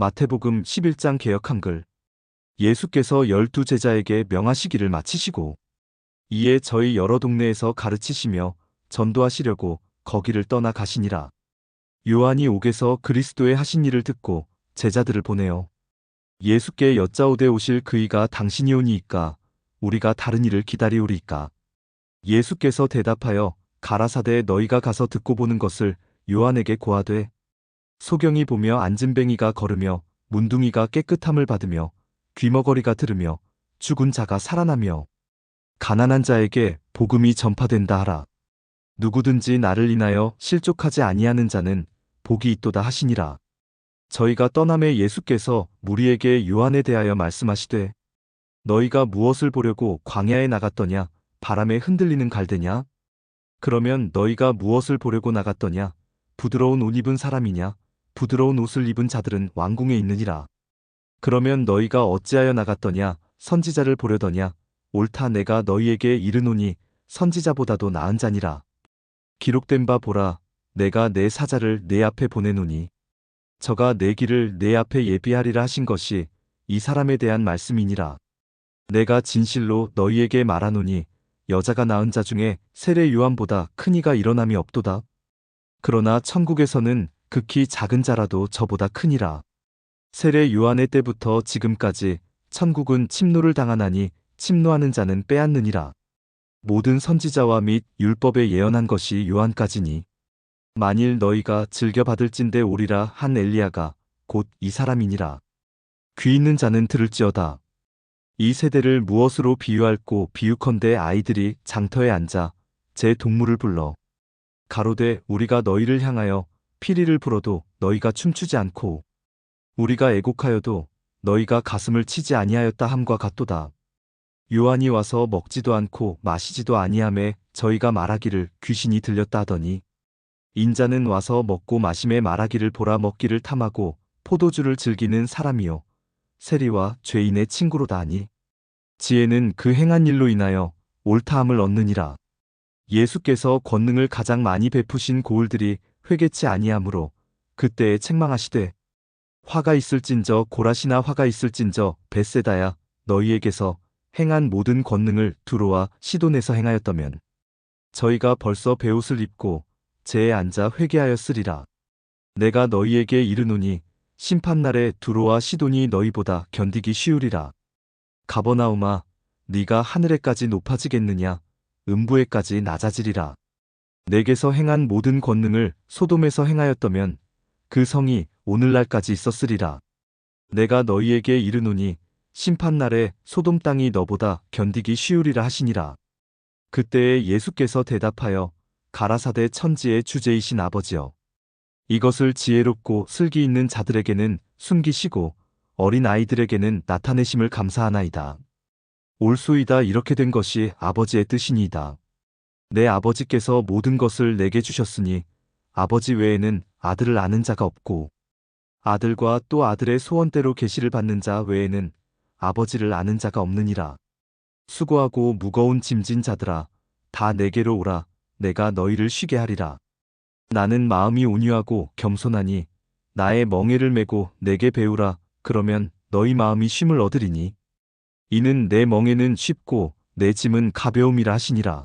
마태복음 11장 개역 한글 예수께서 열두 제자에게 명하시기를 마치시고 이에 저희 여러 동네에서 가르치시며 전도하시려고 거기를 떠나 가시니라. 요한이 옥에서 그리스도의 하신 일을 듣고 제자들을 보내어 예수께 여짜오되 오실 그이가 당신이오니이까 우리가 다른 일을 기다리오리이까. 예수께서 대답하여 가라사대 너희가 가서 듣고 보는 것을 요한에게 고하되 소경이 보며 안진뱅이가 걸으며 문둥이가 깨끗함을 받으며 귀머거리가 들으며 죽은 자가 살아나며 가난한 자에게 복음이 전파된다 하라. 누구든지 나를 인하여 실족하지 아니하는 자는 복이 있도다 하시니라. 저희가 떠남에 예수께서 무리에게 요한에 대하여 말씀하시되 너희가 무엇을 보려고 광야에 나갔더냐 바람에 흔들리는 갈대냐 그러면 너희가 무엇을 보려고 나갔더냐 부드러운 옷 입은 사람이냐 부드러운 옷을 입은 자들은 왕궁에 있느니라. 그러면 너희가 어찌하여 나갔더냐 선지자를 보려더냐 옳다 내가 너희에게 이르노니 선지자보다도 나은 자니라. 기록된 바 보라 내가 내 사자를 내 앞에 보내노니 저가 내 길을 내 앞에 예비하리라 하신 것이 이 사람에 대한 말씀이니라. 내가 진실로 너희에게 말하노니 여자가 낳은 자 중에 세례 요한보다 큰 이가 일어남이 없도다. 그러나 천국에서는 극히 작은 자라도 저보다 크니라. 세례 요한의 때부터 지금까지 천국은 침노를 당하나니 침노하는 자는 빼앗느니라. 모든 선지자와 및 율법에 예언한 것이 요한까지니 만일 너희가 즐겨 받을진대 오리라 한 엘리야가 곧 이 사람이니라. 귀 있는 자는 들을지어다. 이 세대를 무엇으로 비유할꼬 비유컨대 아이들이 장터에 앉아 제 동물을 불러 가로되 우리가 너희를 향하여 피리를 불어도 너희가 춤추지 않고 우리가 애곡하여도 너희가 가슴을 치지 아니하였다 함과 같도다. 요한이 와서 먹지도 않고 마시지도 아니함에 저희가 말하기를 귀신이 들렸다 하더니 인자는 와서 먹고 마심에 말하기를 보라 먹기를 탐하고 포도주를 즐기는 사람이요 세리와 죄인의 친구로다 하니 지혜는 그 행한 일로 인하여 옳다함을 얻느니라. 예수께서 권능을 가장 많이 베푸신 고을들이 회개치 아니하므로 그때에 책망하시되 화가 있을진저 고라시나 화가 있을진저 베세다야 너희에게서 행한 모든 권능을 두로와 시돈에서 행하였다면 저희가 벌써 베옷을 입고 제에 앉아 회개하였으리라. 내가 너희에게 이르노니 심판날에 두로와 시돈이 너희보다 견디기 쉬우리라. 가버나움아 네가 하늘에까지 높아지겠느냐 음부에까지 낮아지리라. 내게서 행한 모든 권능을 소돔에서 행하였다면 그 성이 오늘날까지 있었으리라. 내가 너희에게 이르노니 심판날에 소돔 땅이 너보다 견디기 쉬우리라 하시니라. 그때에 예수께서 대답하여 가라사대 천지의 주제이신 아버지여. 이것을 지혜롭고 슬기 있는 자들에게는 숨기시고 어린 아이들에게는 나타내심을 감사하나이다. 올소이다 이렇게 된 것이 아버지의 뜻이니이다. 내 아버지께서 모든 것을 내게 주셨으니 아버지 외에는 아들을 아는 자가 없고 아들과 또 아들의 소원대로 계시를 받는 자 외에는 아버지를 아는 자가 없느니라. 수고하고 무거운 짐진 자들아 다 내게로 오라 내가 너희를 쉬게 하리라. 나는 마음이 온유하고 겸손하니 나의 멍에를 메고 내게 배우라 그러면 너희 마음이 쉼을 얻으리니 이는 내 멍에는 쉽고 내 짐은 가벼움이라 하시니라.